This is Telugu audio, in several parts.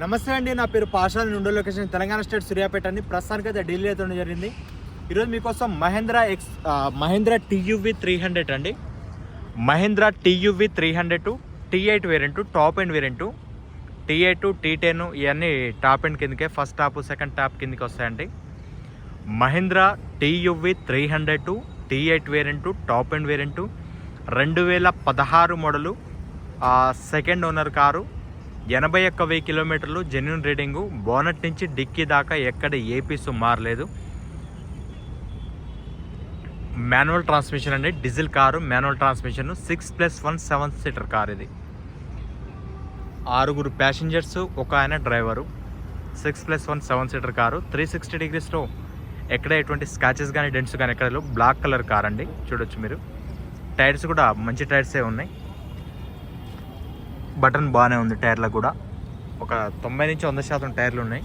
నమస్తే అండి నా పేరు పాషా నుండో లొకేషన్ తెలంగాణ స్టేట్ సూర్యాపేట అండి. ప్రస్తుతానికి అయితే ఢిల్లీ అయితే జరిగింది. ఈరోజు మీకోసం Mahindra X Mahindra TUV three hundred అండి. Mahindra TUV three hundred T eight variant top end variant T eight T ten ఇవన్నీ టాప్ ఎండ్ కిందకే ఫస్ట్ టాప్ సెకండ్ టాప్ కిందకి వస్తాయండి. Mahindra TUV three hundred T eight variant top end variant రెండు వేల పదహారు మోడలు సెకండ్ ఓనర్ కారు ఎనభై ఒక్క వెయ్యి కిలోమీటర్లు జెన్యున్ రీడింగు బోనట్ నుంచి డిక్కీ దాకా ఎక్కడ ఏ పీసు మారలేదు మాన్యువల్ ట్రాన్స్మిషన్ అండి. Diesel car manual transmission. Six plus one seven seater car ఇది. ఆరుగురు ప్యాసింజర్స్ ఒక ఆయన driver. Six plus one seven seater car. Three sixty డిగ్రీస్లో ఎక్కడ ఎటువంటి స్కాచెస్ కానీ డెంట్స్ కానీ ఎక్కడ బ్లాక్ కలర్ కార్ అండి చూడొచ్చు మీరు. టైర్స్ కూడా మంచి టైర్సే ఉన్నాయి. బటన్ బాగానే ఉంది టైర్లకు కూడా. ఒక తొంభై నుంచి వంద శాతం టైర్లు ఉన్నాయి.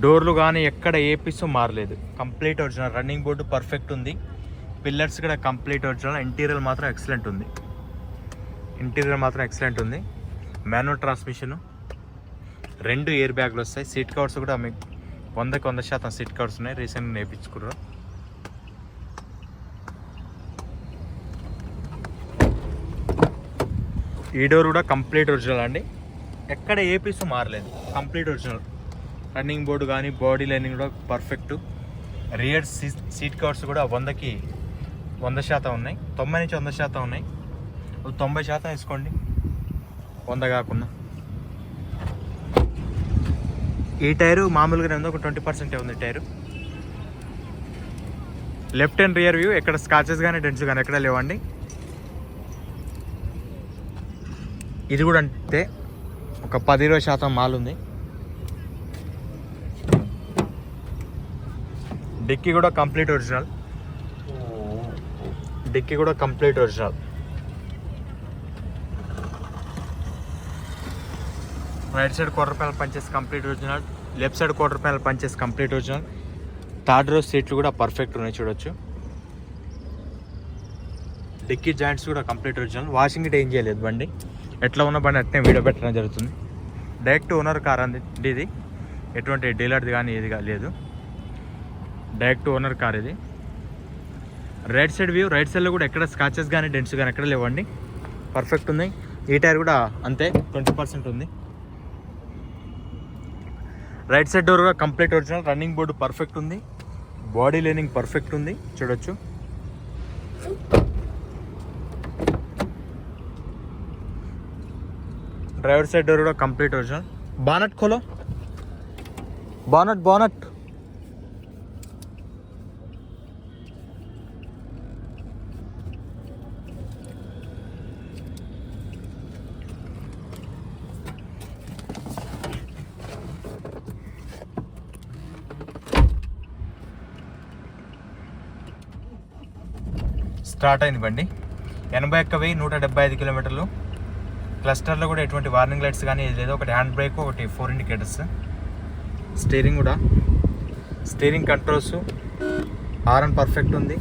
డోర్లు కానీ ఎక్కడ ఏ పీసు మారలేదు. Complete original. Running board perfect ఉంది. పిల్లర్స్ కూడా కంప్లీట్ ఒరిజినల్. ఇంటీరియర్ మాత్రం ఎక్సలెంట్ ఉంది. ఇంటీరియర్ మాత్రం ఎక్సలెంట్ ఉంది. Manual transmission. రెండు ఎయిర్ బ్యాగ్లు వస్తాయి. సీట్ కవర్స్ కూడా మీకు వందకి వంద శాతం సీట్ కవర్స్ ఉన్నాయి. రీసెంట్గా నేర్పించుకున్నారు. ఈ డోర్ కూడా కంప్లీట్ ఒరిజినల్ అండి. ఎక్కడ ఏ పీస్ మారలేదు. Complete original. రన్నింగ్ బోర్డు కానీ బాడీ లైనింగ్ కూడా పర్ఫెక్ట్. రియర్ సీట్ కవర్స్ కూడా వందకి వంద శాతం ఉన్నాయి. తొంభై నుంచి వంద శాతం ఉన్నాయి. తొంభై శాతం వేసుకోండి. వంద కాకుండా. ఈ టైరు మామూలుగానే ఉంది. ఒక ట్వంటీ పర్సెంటే ఉంది tyre. Left and rear view ఎక్కడ స్కాచెస్ కానీ డెంట్స్ కానీ ఎక్కడ లేవండి. ఇది కూడా అంటే ఒక పది ఇరవై శాతం మాల్ ఉంది. డిక్కీ కూడా కంప్లీట్ ఒరిజినల్. డిక్కీ కూడా complete original. Right side quarter panel punches complete original left side quarter panel punches complete original third row సీట్లు కూడా పర్ఫెక్ట్ ఉన్నాయి చూడొచ్చు. డిక్కీ జాయింట్స్ కూడా కంప్లీట్ ఒరిజినల్ వాషింగ్ అయితే ఏం చేయలేదు బండి. ఎట్లా ఉన్న బండి అట్నే వీడియో పెట్టడం జరుగుతుంది. డైరెక్ట్ ఓనర్ కార్ అంది ఇది ఎటువంటి డీలర్ది కానీ ఇది లేదు. డైరెక్ట్ ఓనర్ కార్ ఇది. రైట్ సైడ్ వ్యూ రైట్ సైడ్లో కూడా ఎక్కడ స్కాచెస్ కానీ డెంట్స్ కానీ ఎక్కడ లేవండి. పర్ఫెక్ట్ ఉంది. E ఈ టైర్ కూడా అంతే ట్వంటీ పర్సెంట్ ఉంది. రైట్ సైడ్ డోర్ కూడా complete original running board perfect ఉంది. బాడీ లైనింగ్ పర్ఫెక్ట్ ఉంది చూడొచ్చు. డ్రైవర్ సైడ్ డోర్ కూడా కంప్లీట్ ఒరిజినల్ బానట్ ఖోలో బానట్ బానట్ స్టార్ట్ అయింది బండి. ఎనభై ఒక్క వెయ్యి నూట డెబ్బై ఐదు కిలోమీటర్లు. క్లస్టర్లో కూడా ఎటువంటి వార్నింగ్ లైట్స్ కానీ లేదు. ఒకటి హ్యాండ్ బ్రేక్ ఒకటి ఫోర్ ఇండికేటర్స్ స్టీరింగ్ కూడా. Steering controls. హారన్ పర్ఫెక్ట్ ఉంది.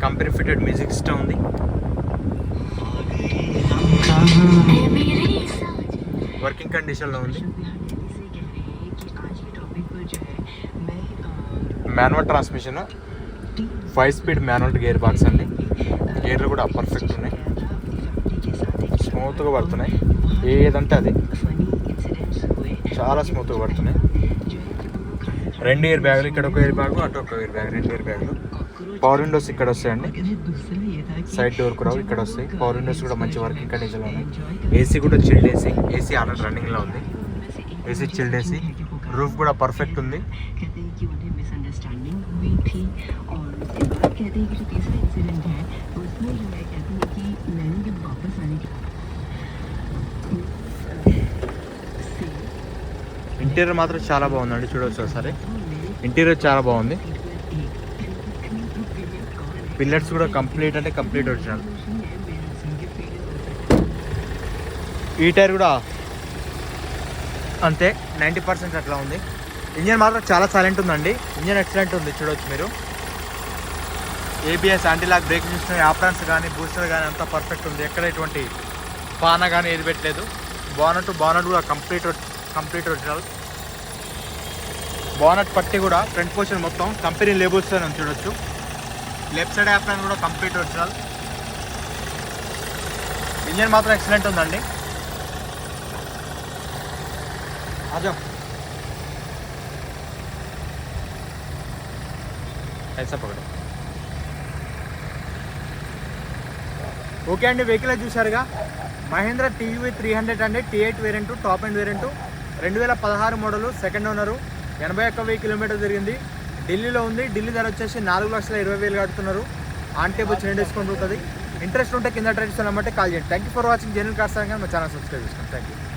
కంపెనీ ఫిటెడ్ మ్యూజిక్ సిస్టమ్ ఉంది. వర్కింగ్ కండిషన్లో ఉంది. Manual transmission. Five speed manual gear box అండి. గేర్లు కూడా పర్ఫెక్ట్ ఉన్నాయి. స్మూత్గా పడుతున్నాయి ఏదంటే అది చాలా స్మూత్గా పడుతున్నాయి రెండు ఇయర్ బ్యాగులు ఇక్కడ ఒక ఇయర్ బ్యాగ్ అటు ఒక ఇయర్ బ్యాగ్ రెండు ఇయర్ బ్యాగులు పవర్ విండోస్ ఇక్కడ వస్తాయండి సైడ్ డోర్ కూడా ఇక్కడ వస్తాయి పవర్ విండోస్ కూడా మంచి వర్కింగ్ కండిషన్లో ఉన్నాయి ఏసీ కూడా చిల్డ్ ఏసీ ఏసీ ఆల్రెడీ రన్నింగ్లో ఉంది ఏసీ చిల్డ్ ఏసీ రూఫ్ కూడా పర్ఫెక్ట్ ఉంది कहते हैं कि उन्हें मिसअंडरस्टैंडिंग हुई थी और उसके बाद कहते हैं कि जो तीसरा इंसिडेंट है उसमें जो है कहते हैं कि मैंने जब वापस आने के से Hmm. ఇంటీరియర్ మాత్రం చాలా బాగుందండి చూడవచ్చు ఒకసారి. ఇంటీరియర్ చాలా బాగుంది. పిల్లర్స్ కూడా కంప్లీట్ అంటే కంప్లీట్ ఒరిజినల్ ఈ టైర్ కూడా అంతే నైంటీ పర్సెంట్ అట్లా ఉంది. ఇంజన్ మాత్రం చాలా సైలెంట్ ఉందండి. ఇంజన్ ఎక్సలెంట్ ఉంది చూడవచ్చు మీరు. ABS antilock braking system aprons కానీ బూస్టర్ కానీ అంతా పర్ఫెక్ట్ ఉంది. ఎక్కడ ఎటువంటి పాన కానీ ఏది పెట్టలేదు. బానట్ బానట్ కూడా కంప్లీట్ కంప్లీట్ ఒరిజినల్ బానట్ పట్టి కూడా ఫ్రంట్ పోర్షన్ మొత్తం కంపెనీ లేబుల్స్ అని చూడొచ్చు. లెఫ్ట్ సైడ్ యాప్ కూడా కంప్లీట్ ఒరిజినల్ ఇంజన్ మాత్రం ఎక్సలెంట్ ఉందండి. అజం ఐసా ఓకే అండి వెహికల్ చూసారుగా మహేంద్ర టీవీ త్రీ హండ్రెడ్ అండి T eight variant top end variant. రెండు వేల పదహారు మోడలు సెకండ్ ఓనరు. ఎనభై ఒక్క వెయ్యి కిలోమీటర్ జరిగింది. ఢిల్లీలో ఉంది. ఢిల్లీ ధర వచ్చేసి నాలుగు లక్షల ఇరవై వేలు కడుతున్నారు. ఆన్ టేబుల్ చిన్న డిస్కౌంట్ ఉంటుంది. ఇంట్రెస్ట్ ఉంటే కింద ట్రైన్స్ అన్నమాట కాల్ చేయండి. Thank you for watching general cars మా ఛానల్ సబ్స్క్రైబ్ చేసుకోండి. Thank you